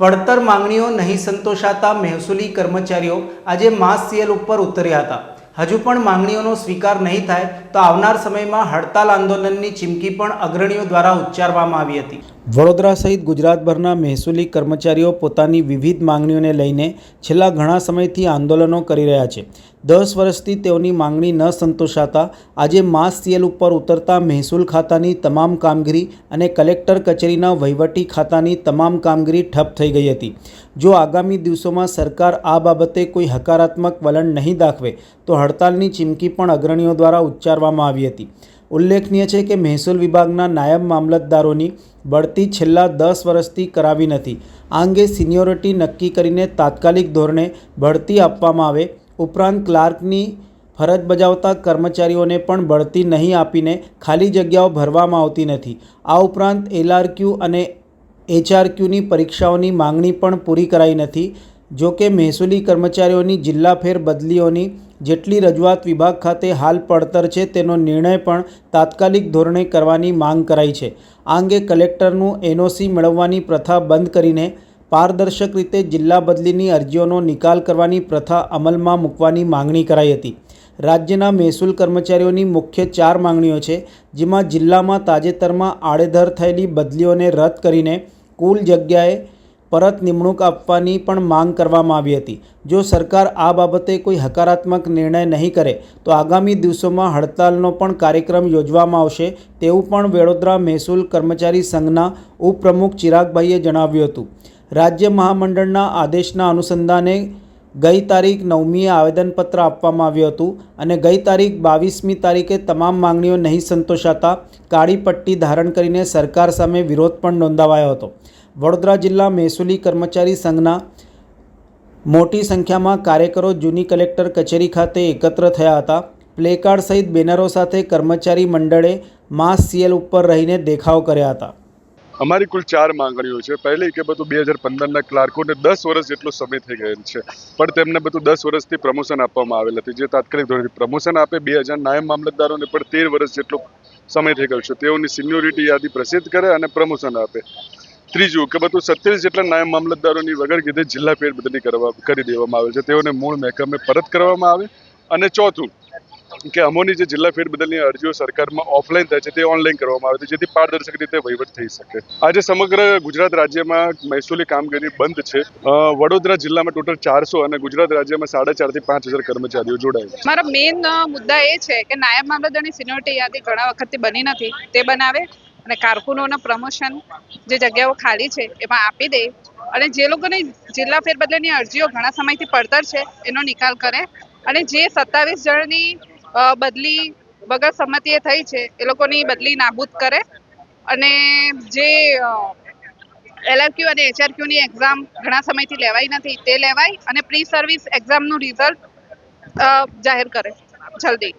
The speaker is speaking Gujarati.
પડતર માંગણીઓ નહીં સંતોષાતા મહેસૂલી કર્મચારીઓ આજે માસ સીએલ ઉપર ઉતર્યા હતા. હજુ પણ માંગણીઓનો સ્વીકાર નહીં થાય તો આવનાર સમયમાં હડતાલ આંદોલનની ચીમકી પણ અગ્રણીઓ દ્વારા ઉચ્ચારવામાં આવી હતી. વડોદરા સહિત ગુજરાતભરના મહેસૂલી કર્મચારીઓ પોતાની વિવિધ માંગણીઓને લઈને છેલ્લા ઘણા સમયથી આંદોલનો કરી રહ્યા છે. દસ વર્ષથી તેઓની માંગણી ન સંતોષાતા, આજે માસ સીએલ ઉપર ઉતરતા મહેસૂલ ખાતાની તમામ કામગીરી અને કલેક્ટર કચેરીના વહીવટી ખાતાની તમામ કામગીરી ઠપ થઈ ગઈ હતી. જો આગામી દિવસોમાં સરકાર આ બાબતે કોઈ હકારાત્મક વલણ નહીં દાખવે, તો હડતાલની ચીમકી પણ અગ્રણીઓ દ્વારા ઉચ્ચારવામાં આવી હતી. ઉલ્લેખનીય છે કે મહેસૂલ વિભાગના નાયબ મામલતદારોની બઢતી છેલ્લા દસ વર્ષથી કરાવી નથી. આ અંગે સિનિયોરિટી નક્કી કરીને તાત્કાલિક ધોરણે બઢતી આપવામાં આવે ઉપરાંત ક્લાર્કની ફરજ બજાવતા કર્મચારીઓને પણ બઢતી નહીં આપીને ખાલી જગ્યાઓ ભરવામાં આવતી નથી. આ ઉપરાંત એલઆરક્યુ અને એચઆરક્યુની પરીક્ષાઓની માંગણી પણ પૂરી કરાઈ નથી. જો કે મહેસૂલી કર્મચારીઓની જિલ્લા ફેર બદલીઓની જેટલી રજૂઆત વિભાગ ખાતે હાલ પડતર છે તેનો નિર્ણય પણ તાત્કાલિક ધોરણે કરવાની માંગ કરાઈ છે. આ અંગે કલેક્ટરનું એનઓસી મેળવવાની પ્રથા બંધ કરીને પારદર્શક રીતે જિલ્લા બદલીની અરજીઓનો નિકાલ કરવાની પ્રથા અમલમાં મૂકવાની માંગણી કરાઈ હતી. રાજ્યના મહેસૂલ કર્મચારીઓની મુખ્ય ચાર માંગણીઓ છે, જેમાં જિલ્લામાં તાજેતરમાં આડેધર થયેલી બદલીઓને રદ કરીને કુલ જગ્યાએ પરત નિમણૂક આપવાની પણ માંગ કરવામાં આવી હતી. જો સરકાર આ બાબતે કોઈ હકારાત્મક નિર્ણય નહીં કરે, તો આગામી દિવસોમાં હડતાલનો પણ કાર્યક્રમ યોજવામાં આવશે તેવું પણ વડોદરા મહેસૂલ કર્મચારી સંઘના ઉપપ્રમુખ ચિરાગભાઈએ જણાવ્યું હતું. રાજ્ય મહામંડળના આદેશના અનુસંધાને ગઈ તારીખ નવમીએ આવેદનપત્ર આપવામાં આવ્યું હતું અને ગઈ તારીખ બાવીસમી તારીખે તમામ માંગણીઓ નહીં સંતોષાતા કાળી પટ્ટી ધારણ કરીને સરકાર સામે વિરોધ પણ નોંધાવાયો હતો. વડોદરા જિલ્લા મહેસૂલી કર્મચારી સંઘના મોટી સંખ્યામાં કાર્યકરો જૂની કલેક્ટર કચેરી ખાતે એકત્ર થયા હતા. પ્લેકાર્ડ સહિત બેનરો સાથે કર્મચારી મંડળે માસ સીએલ ઉપર રહીને દેખાવ કર્યા હતા. અમારી કુલ ચાર માંગણીઓ છે. પહેલી કે બધું બે હજાર પંદરના ક્લાર્કોને દસ વર્ષ જેટલો સમય થઈ ગયેલ છે. પણ તેમને બધું દસ વર્ષથી પ્રમોશન આપવામાં આવેલ હતી. જે તાત્કાલિક ધોરણે પ્રમોશન આપે, બે હજાર નાયબ મામલતદારોને પણ તેર વર્ષ જેટલો સમય થઈ ગયો છે. તેઓની સિન્યોરિટી યાદી પ્રસિદ્ધ કરે અને પ્રમોશન આપે. ત્રીજું કે બધું સત્યાવીસ જેટલા નાયબ મામલતદારોની વગર કીધે જિલ્લા ફેરબદલી કરવા, કરી દેવામાં આવે છે. તેઓને મૂળ મહેકમે પરત કરવામાં આવે. અને ચોથું કે અમોની જે જિલ્લા ફેરબદલની અરજીઓ સરકારમાં ઓફલાઈન થાય છે તે ઓનલાઈન કરવામાં આવે છે, જેથી પારદર્શક રીતે વહીવટ થઈ શકે. આજે સમગ્ર ગુજરાત રાજ્યમાં મહેસૂલી કામગીરી બંધ છે. વડોદરા જિલ્લામાં ટોટલ ચારસો અને ગુજરાત રાજ્યમાં સાડા ચારથી પાંચ હજાર કર્મચારીઓ જોડાય મારા મેઇન મુદ્દા એ છે કે નાયબ મામલતદારની સિનિયોરિટી યાદી ઘણા વખતથી બની નથી. તે બનાવે અને કારકુનોના પ્રમોશન જે જગ્યાઓ ખાલી છે, એમાં આપી દે અને જે લોકોની જિલ્લા ફેરબદલની અરજીઓ ઘણા સમયથી પડતર છે, એનો નિકાલ કરે અને જે સત્તાવીસ જણની બદલી વગર સંમતિએ થઈ છે, એ લોકોની બદલી નાબૂદ કરે. અને જે એલઆરક્યુ અને એચઆરક્યુની એક્ઝામ ઘણા સમયથી લેવાઈ નથી, તે લેવાય અને પ્રી સર્વિસ એક્ઝામનું રિઝલ્ટ જાહેર કરે જલ્દી.